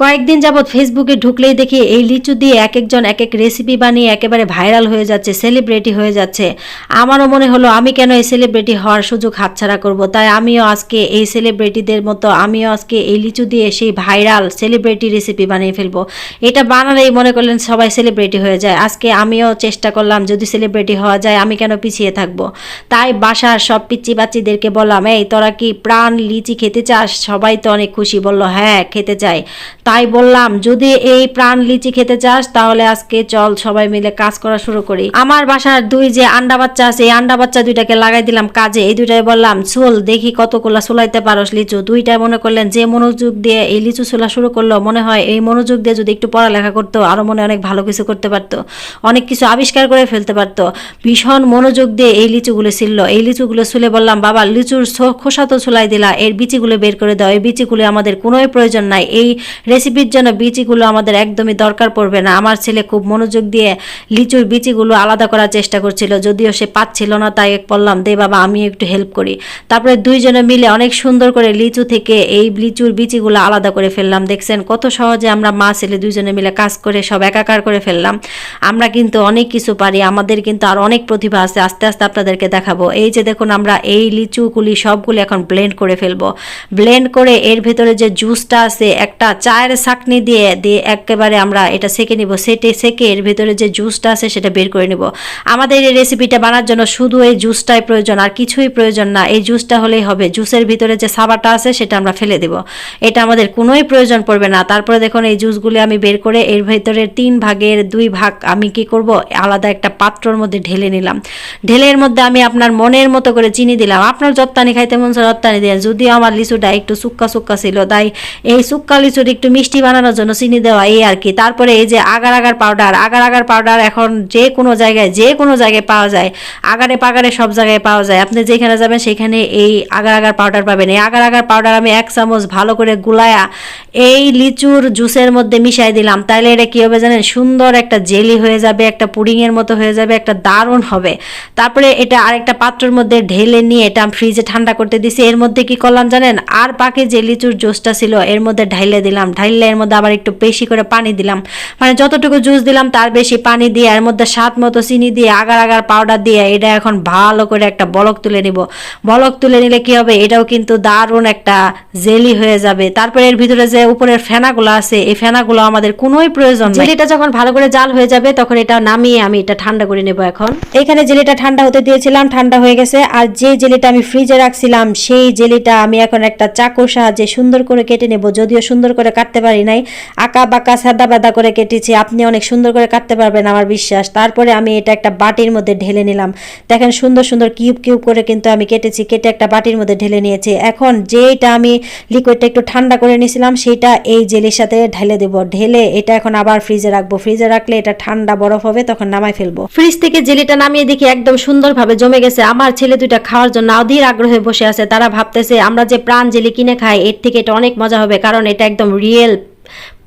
কয়েকদিন যাবৎ ফেসবুকে ঢুকলেই দেখি এই লিচু দিয়ে এক একজন এক এক রেসিপি বানিয়ে একেবারে ভাইরাল হয়ে যাচ্ছে সেলিব্রিটি হয়ে যাচ্ছে। আমারও মনে হলো, আমি কেন এই সেলিব্রিটি হওয়ার সুযোগ হাতছাড়া করব? তাই আমিও আজকে এই সেলিব্রিটিদের মতো, আমিও আজকে এই লিচু দিয়ে সেই ভাইরাল সেলিব্রিটি রেসিপি বানিয়ে ফেলব। এটা বানালেই মনে করলেন সবাই সেলিব্রিটি হয়ে যায়। আজকে আমিও চেষ্টা করলাম, যদি সেলিব্রিটি হওয়া যায়, আমি কেন পিছিয়ে থাকব? তাই বাসার সব পিচ্চি বাচ্চিদেরকে বললাম, এই, তোরা কি প্রাণ লিচি খেতে চাস? সবাই তো অনেক খুশি, বলল হ্যাঁ খেতে চাই। তাই বললাম, যদি এই প্রাণ লিচি খেতে চাস, তাহলে আজকে চল সবাই মিলে কাজ করা শুরু করি। আমার বাসার দুই যে আন্ডা বাচ্চা আছে, এই আন্ডা বাচ্চা দুইটাকে লাগাই দিলাম কাজে। এই দুইটাই বললাম, চল দেখি কতগুলা চুলাইতে পারস লিচু। দুইটাই মনে করলেন, যে মনোযোগ দিয়ে এই লিচু চুলা শুরু করল, মনে হয় এই মনোযোগ দিয়ে যদি একটু পড়ালেখা করতো, আরও মনে অনেক ভালো কিছু করতে পারতো। অনেক কিছু আবিষ্কার করে ফেলতে পারতো। ভীষণ মনোযোগ দিয়ে এই লিচুগুলো ছিল এই লিচুগুলো ছুলে বললাম, বাবা, লিচুর খোসা তো ছুলাই দিলা, এর বিচিগুলো বের করে দাও। এই বিচিগুলো আমাদের কোনোই প্রয়োজন নাই। এই রেসিপির জন্য বিচিগুলো আমাদের একদমই দরকার পড়বে না। আমার ছেলে খুব মনোযোগ দিয়ে লিচুর বিচিগুলো আলাদা করার চেষ্টা করছিল, যদিও সে পাচ্ছিল না, তাই বললাম, দে বাবা আমি একটু হেল্প করি। তারপরে দুইজনে মিলে অনেক সুন্দর করে লিচু থেকে এই লিচুর বিচিগুলো আলাদা করে ফেললাম। দেখছেন কত সহজে আমরা মা, ছেলে দুইজনে মিলে কাজ করে সব একাকার করে ফেললাম। আমরা কিন্তু অনেক কিছু পারি, আমাদের কিন্তু আর অনেক প্রতিভা আছে। আস্তে আস্তে আপনাদেরকে দেখাবো। এই যে দেখুন, আমরা এই লিচুগুলি সবগুলি এখন ব্লেন্ড করে ফেলব। ব্লেন্ড করে এর ভেতরে যে জুসটা আছে, একটা চায়ের ছাকনি দিয়ে দিয়ে একেবারে আমরা এটা সেকে নিব। সেটে, সেকে এর ভেতরে যে জুসটা আছে সেটা বের করে নিব। আমাদের এই রেসিপিটা বানার জন্য শুধু এই জুসটাই প্রয়োজন, আর কিছুই প্রয়োজন না। এই জুসটা হলেই হবে। জুসের ভিতরে যে সাবাটা আছে সেটা আমরা ফেলে দেব। এটা আমাদের কোনোই প্রয়োজন পড়বে না। তারপরে দেখুন এই জুসগুলি আমি বের করে এর ভেতরে তিন ভাগের দুই ভাগ আমি কি করব? আলাদা একটা পাত্রর মধ্যে ঢেলে নিলাম। ঢেলের মধ্যে আমি আপনার মনের মতো করে চিনি দিলাম। আপনার যত্তানি খাইতে মন রত্তানি দেন। যদিও আমার লিচুটা একটু সুক্কা সুক্কা ছিল, তাই এই সুক্কা লিচুর একটু মিষ্টি বানানোর জন্য চিনি দেওয়া এই আর কি। তারপরে এই যে agar agar powder agar agar powder এখন যে কোনো জায়গায়, যে কোনো জায়গায় পাওয়া যায়। আগারে পাগারে সব জায়গায় পাওয়া যায়। আপনি যেখানে যাবেন সেখানে এই আগার আগার পাউডার পাবেন। এই আগার আগার পাউডার আমি এক চামচ ভালো করে গুলায়া এই লিচুর জুসের মধ্যে মিশাই দিলাম। তাহলে এটা কী হবে জানেন? সুন্দর একটা জেলি হয়ে যাবে, একটা পুডিংয়ের মতো হয়ে যাবে, একটা দারুণ হবে। তারপরে এটা আরেকটা পাত্রের মধ্যে ঢেলে নিয়ে এটা আমি ফ্রিজে ঠান্ডা করতে দিছি। এর মধ্যে কি করলাম জানেন? আর পাকে যে লিচুর জুসটা ছিল, এর মধ্যে ঢাইলে দিলাম। ঢাইলে এর মধ্যে আবার একটু বেশি করে পানি দিলাম। মানে যতটুকু জুস দিলাম তার বেশি পানি দিয়ে এর মধ্যে স্বাদ মতো চিনি দিয়ে আগার আগার পাউডার দিয়ে এটা এখন ভালো করে একটা বলক তুলে নিব। বলক তুলে নিলে কি হবে? এটাও কিন্তু দারুণ একটা জেলি হয়ে যাবে। তারপরে এর ভিতরে যে উপরের ফেনাগুলো আছে এই ফেনাগুলো আমাদের কোনোই প্রয়োজন নাই। জেলিটা যখন ভালো করে জাল হয়ে যাবে তখন এটা নামিয়ে আমি এটা ঠান্ডা করে নেব এখন। এখানে জেলিটা ঠান্ডা হতে দিয়েছিলাম ঠান্ডা হয়ে গেছে। আর যে জেলিটা আমি ফ্রিজে রাখছিলাম সেই জেলিটা আমি এখন একটা চাকুর সাহায্যে সুন্দর করে কেটে নেব। যদিও সুন্দর করে কাটতে পারি নাই। আঁকা বাঁকা, সাদা বাদা করে কেটেছি। আপনি অনেক সুন্দর করে কাটতে পারবেন আমার বিশ্বাস। তারপরে আমি এটা একটা বাটির মধ্যে ঢেলে নিলাম। দেখেন সুন্দর সুন্দর কিউব কিউব করে কিন্তু আমি কেটেছি। কেটে একটা বাটির মধ্যে ঢেলে নিয়েছি। এখন যেইটা আমি লিকুইডটা একটু ঠান্ডা করে নিয়েছিলাম সেটা এই জেলির সাথে ঢেলে দেব। ঢেলে এটা এখন আবার ফ্রিজে রাখব। ফ্রিজে রাখলে এটা ঠান্ডা বরফ হবে, তখন নামাই ফেলব। ফ্রিজ থেকে জেলিটা নামিয়ে দেখি একদম সুন্দরভাবে জমে গেছে। আমার ছেলে দুইটা খাওয়ার জন্য অধীর আগ্রহে বসে আছে। তারা ভাবতেছে, আমরা যে প্রাণ জেলি কিনে খাই, এর থেকে এটা অনেক মজা হবে, কারণ এটা একদম রিয়েল piel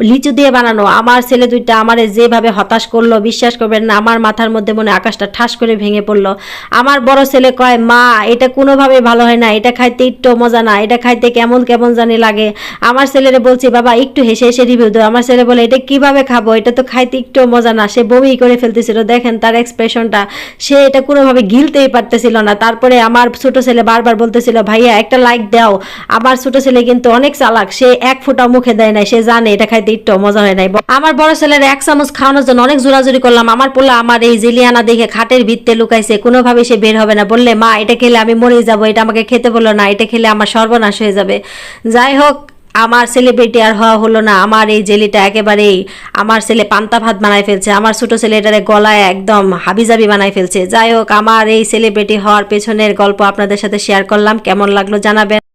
লিচু দিয়ে বানানো, আমার ছেলে দুইটা আমারে যেভাবে হতাশ করল, বিশ্বাস করবেন না, আমার মাথার মধ্যে মনে আকাশটা ঠাস করে ভেঙে পড়ল। আমার বড় ছেলে কয়, মা, এটা কোনোভাবে ভালো হয় না, এটা খাইতে একটু মজা না, এটা খাইতে কেমন কেমন জানি লাগে। আমার ছেলেরে বলছি, বাবা, একটু হেসে হেসে রিভিউ দাও। আমার ছেলে বলে, এটা কীভাবে খাব? এটা তো খাইতে একটু মজা না। সে বমি করে ফেলতেছিল। দেখেন তার এক্সপ্রেশনটা সে এটা কোনোভাবে গিলতেই পারতেছিল না। তারপরে আমার ছোট ছেলে বারবার বলতেছিল, ভাইয়া, একটা লাইক দাও। আমার ছোট ছেলে কিন্তু অনেক চালাক, সে এক ফোঁটা মুখে দেয় না সে জানে এটা খাইতে একটু মজা হয় নাই। আমার বড় ছেলের এক চামচ খাওয়ানোর জন্য অনেক জোরাজুরি করলাম। আমার পোলা আমার এই জিলিয়ানা দেখে খাটের ভিত্তে লুকাইছে কোনোভাবে সে বের হবে না। বললে, মা, এটা খেলে আমি মরে যাব, এটা আমাকে খেতে বলল না, এটা খেলে আমার সর্বনাশ হয়ে যাবে। যাই হোক, আমার সেলিব্রিটি আর হওয়া হলো না। আমার এই জেলিটা একেবারেই আমার ছেলে পান্তা ভাত বানাই ফেলছে। আমার ছোট ছেলে এটারে গলায় একদম হাবিজাবি বানাই ফেলছে। যাই হোক, আমার এই সেলিব্রিটি হওয়ার পেছনের গল্প আপনাদের সাথে শেয়ার করলাম। কেমন লাগল জানাবেন।